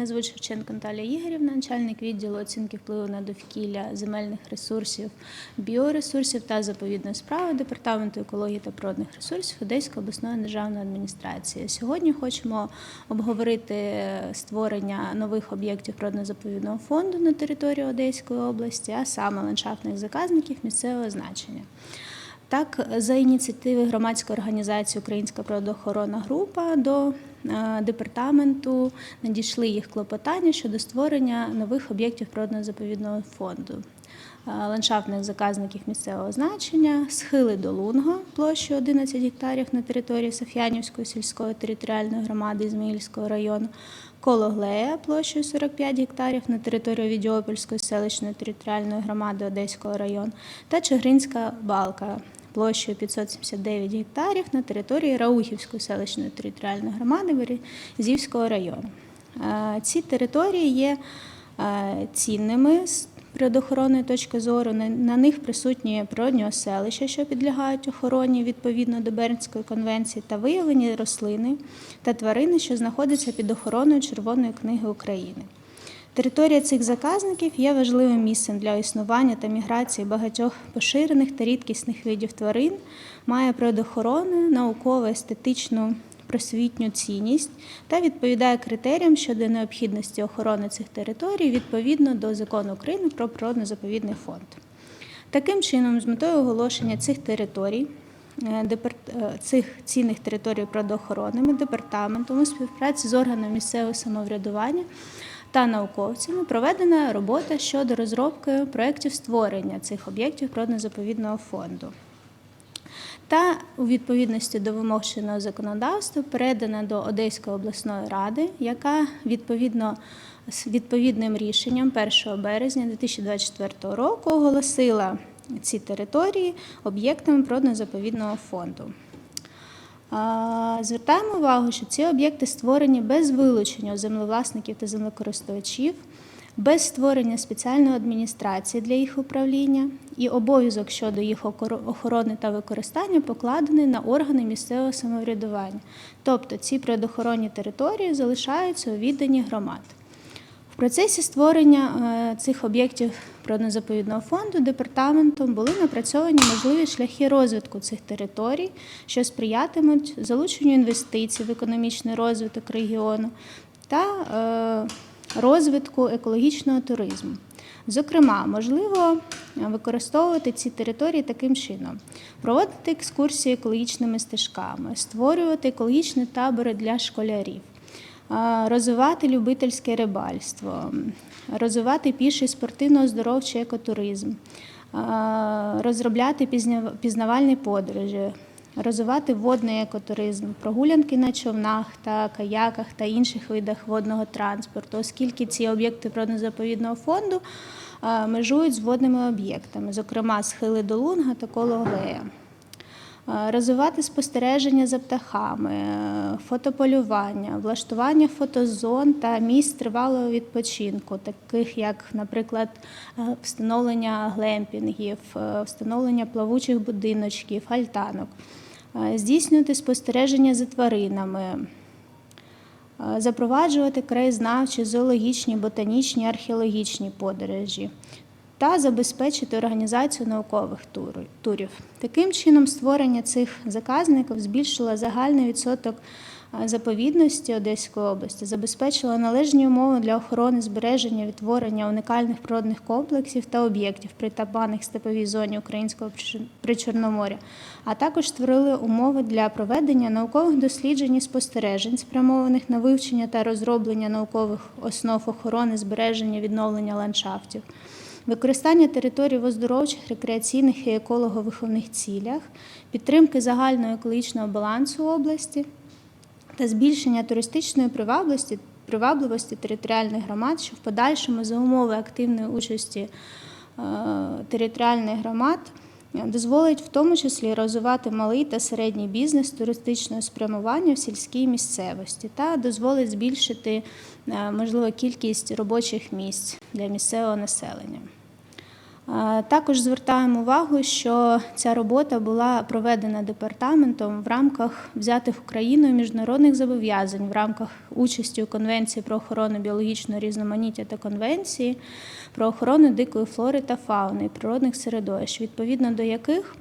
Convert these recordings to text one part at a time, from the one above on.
Мене звуть Шевченко Наталія Ігорівна, начальник відділу оцінки впливу на довкілля земельних ресурсів, біоресурсів та заповідної справи Департаменту екології та природних ресурсів Одеської обласної державної адміністрації. Сьогодні хочемо обговорити створення нових об'єктів природно-заповідного фонду на території Одеської області, а саме ландшафтних заказників місцевого значення. Так, за ініціативи громадської організації Українська природоохоронна група до департаменту надійшли їх клопотання щодо створення нових об'єктів природно-заповідного фонду. Е, Ландшафтних заказників місцевого значення, схили до Лунга площею 11 гектарів на території Соф'янівської сільської територіальної громади Ізмаїльського району, Кологлея площею 45 гектарів на території Відьопольської селищної територіальної громади Одеського району та Чигиринська балка площею 579 гектарів на території Раухівської селищної територіальної громади Березівського району. Е, Ці території є е, цінними з природоохоронної точки зору. На- них присутні природні оселища, що підлягають охороні відповідно до Бернської конвенції, та виявлені рослини та тварини, що знаходяться під охороною Червоної книги України. Територія цих заказників є важливим місцем для існування та міграції багатьох поширених та рідкісних видів тварин, має природоохоронну, наукову, естетичну, просвітню цінність та відповідає критеріям щодо необхідності охорони цих територій відповідно до закону України про природно-заповідний фонд. Таким чином, з метою оголошення цих територій, е, е, цих цінних територій природоохоронними департаментом у співпраці з органами місцевого самоврядування та науковцями проведена робота щодо розробки проєктів створення цих об'єктів природно-заповідного фонду. Та у відповідності до вимог чинного законодавства передана до Одеської обласної ради, яка відповідно з відповідним рішенням 1 березня 2024 року оголосила ці території об'єктами природно-заповідного фонду. Звертаємо увагу, що ці об'єкти створені без вилучення землевласників та землекористувачів, без створення спеціальної адміністрації для їх управління, і обов'язок щодо їх охорони та використання покладений на органи місцевого самоврядування. Тобто ці природоохоронні території залишаються у відданні громад. В процесі створення е, цих об'єктів природно-заповідного фонду департаментом були напрацьовані можливі шляхи розвитку цих територій, що сприятимуть залученню інвестицій в економічний розвиток регіону та е, розвитку екологічного туризму. Зокрема, можливо використовувати ці території таким чином: проводити екскурсії екологічними стежками, створювати екологічні табори для школярів. Розвивати любительське рибальство, розвивати піший спортивно-оздоровчий екотуризм, розробляти пізнавальні подорожі, розвивати водний екотуризм, прогулянки на човнах та каяках та інших видах водного транспорту, оскільки ці об'єкти природно-заповідного фонду межують з водними об'єктами, зокрема схили до Лунга та Кологлея. Е, Розвивати спостереження за птахами, е, фотополювання, влаштування фотозон та місць тривалого відпочинку, таких як, наприклад, е, встановлення глемпінгів, е, встановлення плавучих будиночків, альтанок, Е, здійснювати спостереження за тваринами, Е, запроваджувати краєзнавчі, зоологічні, ботанічні, археологічні подорожі та забезпечити організацію наукових турів. Таким чином, створення цих заказників збільшило загальний відсоток заповідності Одеської області, забезпечило належні умови для охорони збереження, відтворення унікальних природних комплексів та об'єктів, притаманних степовій зоні українського Причор- причорноморя, а також створили умови для проведення наукових досліджень і спостережень, спрямованих на вивчення та розроблення наукових основ охорони, збереження, відновлення ландшафтів. Використання територій в оздоровчих, рекреаційних і еколого-виховних цілях, підтримки загального екологічного балансу області та збільшення туристичної привабливості, привабливості територіальних громад, що в подальшому за умови активної участі е, територіальних громад дозволить в тому числі розвивати малий та середній бізнес туристичного спрямування в сільській місцевості та дозволить збільшити е, можливо кількість робочих місць для місцевого населення. Також звертаємо увагу, що ця робота була проведена департаментом в рамках взятих Україною міжнародних зобов'язань в рамках участі у Конвенції про охорону біологічного різноманіття та Конвенції про охорону дикої флори та фауни і природних середовищ, відповідно до яких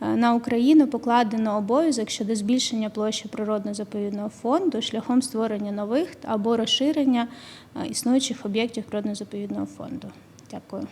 е, на Україну покладено обов'язок щодо збільшення площі природно-заповідного фонду шляхом створення нових або розширення е, існуючих об'єктів природно-заповідного фонду. Дякую.